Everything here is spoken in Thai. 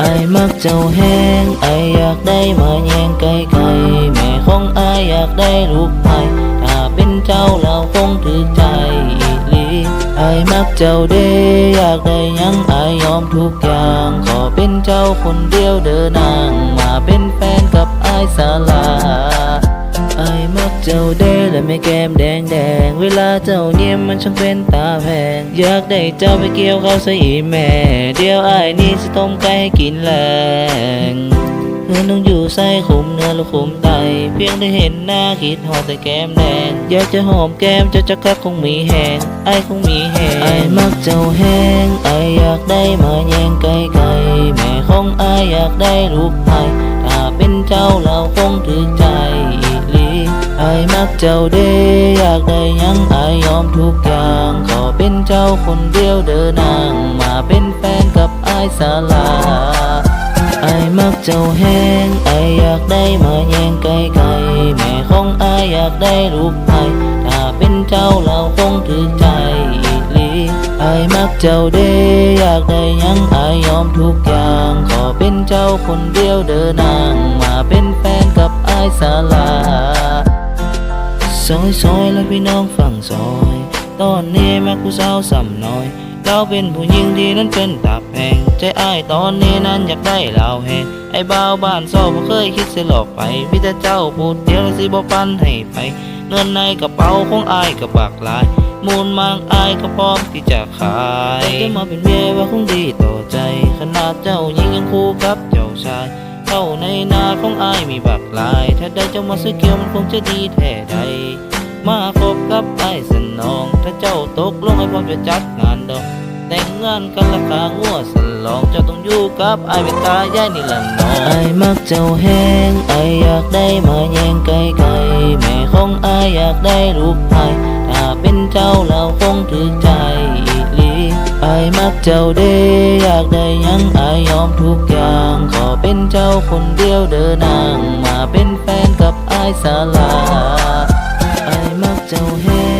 ไอายมักเจ้าแห้งไอายอยากได้มาแย่งไกลไกลแม่ของไอายอยากได้ลูกไผ่ถ้าเป็นเจ้าเราคงถือใจอีหลีไอายมักเจ้าเด้อยากได้ยังไอายยอมทุกอย่าง ขอเป็นเจ้าคนเดียวเดินนาง มาเป็นแฟนกับไอายสาลา จ้าเด้และไม่แก้มแดงแดง เวลาเจ้าเยี่ยมมันช่างเป็นตาแพง อยากได้เจ้าไปเกี่ยวเขาซะอีแม่ เดียวไอ้นี่จะต้มไก่ให้กินแรงเพื่อนต้องอยู่ใส่ขุมเนื้อลูกขุมไต เพียงได้เห็นหน้าคิดหอดแต่แก้มแดง อยากจะหอมแก้มเจะจะกักคงมีแหงไอ้คงมีแหงไอ้มักเจ้าแหงไอ้อยากได้มาแย่งไก่ไก่แม่ของไอ้อยากได้ลูกไผ่ถ้าเป็นเจ้าเราคงถือใจอี ไอมักเจ้าเดอยากได้ยังไอยอมทุกอย่าง ขอเป็นเจ้าคนเดียวเดินนางมาเป็นแฟนกับไอสาลาไอมักเจ้าแห้งไออยากได้มาแย่งไกลไกลแม่ของไออยากได้ลูกไผ่ถ้าเป็นเจ้าเราคงถือใจอีหลีไอมักเจ้าเดอยากได้ยังไอยอมทุกอย่าง ขอเป็นเจ้าคนเดียวเดินนางมาเป็นแฟนกับไอสาลา ซอยซอยและพี่น้องฝั่งซอย ตอนนี้แม่กูสาวสำน้อย เราเป็นผู้หญิงที่นั้นเป็นตับแหงใจอ้ายตอนนี้นั้นอยากได้เหล่าแหงไอ้บ่าวบ้านซอบ่เคยคิดสิหลอกไปมีแต่เจ้าพูดเดียวสิบ่ปันให้ไป เงินในกระเป๋าของอ้ายก็บักหลาย มูลมางอ้ายก็พร้อมที่จะขายแต่มาเป็นเมียว่าคงดีต่อใจ ขนาดเจ้าหญิงยังคู่กับเจ้าชายเข้าในนาของอายมีบักหลาย ถ้าได้เจ้ามาซื้อเกี่ยวมันคงจะดีแท้ใด มาคบกับไอ้สนอง ถ้าเจ้าตกลงไอ้พ่อจะจัดงานดอก แต่งงานกันราคางัวสลอง เจ้าต้องอยู่กับไอ้เป็นตายายนี่ละน้องไอ้มักเจ้าแห้งไอ้อยากได้มาแย่งไกลไกลแม่ของไอ้อยากได้ลูกไผ่ถ้าเป็นเจ้าเราคงถือใจอีลีไอายมักเจ้าเด้อยากได้ยังไอายอมทุกอย่าง ขอเป็นเจ้าคนเดียวเดินนางมาเป็นแฟนกับไอายสาลา don't hit.